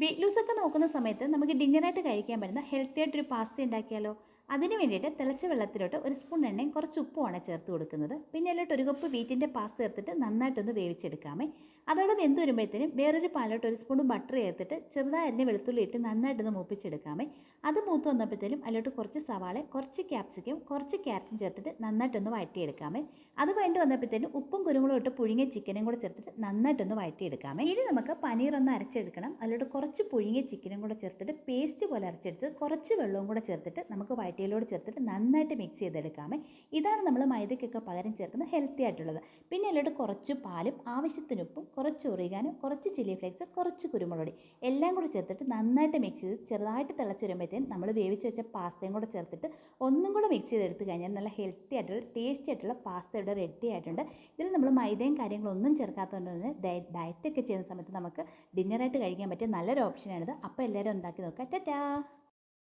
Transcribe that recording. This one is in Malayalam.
വെയിറ്റ് ലൂസ് ഒക്കെ നോക്കുന്ന സമയത്ത് നമുക്ക് ഡിന്നറായിട്ട് കഴിക്കാൻ പറ്റുന്ന ഹെൽത്തി ആയിട്ടൊരു പാസ്ത ഉണ്ടാക്കിയാലോ? അതിന് വേണ്ടിയിട്ട് തിളച്ച വെള്ളത്തിലോട്ട് ഒരു സ്പൂൺ എണ്ണയും കുറച്ച് ഉപ്പുമാണ് ചേർത്ത് കൊടുക്കുന്നത്. പിന്നെ അതിലോട്ട് ഒരു കപ്പ് വീറ്റിന്റെ പാസ്ത ചേർത്തിട്ട് നന്നായിട്ടൊന്ന് വേവിച്ചെടുക്കാമേ. അതോടെ വെന്ത് വരുമ്പോഴത്തേനും വേറൊരു പാലോട്ട് ഒരു സ്പൂൺ ബട്ടർ ചേർത്തിട്ട് ചെറുതായി അരിഞ്ഞ വെളുത്തുള്ളി ഇട്ട് നന്നായിട്ടൊന്ന് മൂപ്പിച്ചെടുക്കാമേ. അത് മൂത്ത് വന്നപ്പോഴത്തേനും അതിലോട്ട് കുറച്ച് സവാള കുറച്ച് ക്യാപ്സിക്കം കുറച്ച് ക്യാരറ്റും ചേർത്തിട്ട് നന്നായിട്ടൊന്ന് വഴറ്റിയെടുക്കാമേ. അത് വേണ്ടി വന്നപ്പോഴത്തേനും ഉപ്പും കുരുമുളകും ഇട്ട് പുഴുങ്ങിയ ചിക്കനും കൂടെ ചേർത്തിട്ട് നന്നായിട്ടൊന്ന് വഴറ്റിയെടുക്കാമേ. ഇനി നമുക്ക് പനീർ ഒന്ന് അരച്ചെടുക്കണം. അതിലോട്ട് കുറച്ച് പുഴുങ്ങിയ ചിക്കനും കൂടെ ചേർത്തിട്ട് പേസ്റ്റ് പോലെ അരച്ചെടുത്ത് കുറച്ച് വെള്ളവും കൂടെ ചേർത്തിട്ട് നമുക്ക് വഴറ്റിയിലോട് ചേർത്തിട്ട് നന്നായിട്ട് മിക്സ് ചെയ്തെടുക്കാമേ. ഇതാണ് നമ്മൾ മൈദയ്ക്കൊക്കെ പകരം ചേർക്കുന്ന ഹെൽത്തി ആയിട്ടുള്ളത്. പിന്നെ അതിലോട്ട് കുറച്ച് പാലും ആവശ്യത്തിന് ഉപ്പും കുറച്ച് ഒറിഗാനോ കുറച്ച് ചില്ലി ഫ്ലേക്സ് കുറച്ച് കുരുമുളക് എല്ലാം കൂടി ചേർത്തിട്ട് നന്നായിട്ട് മിക്സ് ചെയ്ത് ചെറുതായിട്ട് തിളച്ച് വരുമ്പോഴത്തേനും നമ്മൾ വേവിച്ച് വെച്ച പാസ്തയും കൂടെ ചേർത്തിട്ട് ഒന്നും കൂടെ മിക്സ് ചെയ്തെടുത്ത് കഴിഞ്ഞാൽ നല്ല ഹെൽത്തി ആയിട്ടുള്ള ടേസ്റ്റി ആയിട്ടുള്ള പാസ്ത ഇവിടെ റെഡി ആയിട്ടുണ്ട്. ഇതിൽ നമ്മൾ മൈദയും കാര്യങ്ങളൊന്നും ചേർക്കാത്തതുകൊണ്ട് തന്നെ ഡയറ്റൊക്കെ ചെയ്യുന്ന സമയത്ത് നമുക്ക് ഡിന്നറായിട്ട് കഴിക്കാൻ പറ്റിയ നല്ലൊരു ഓപ്ഷനാണിത് അപ്പോൾ എല്ലാവരും ഉണ്ടാക്കി നോക്കാം ടാറ്റാ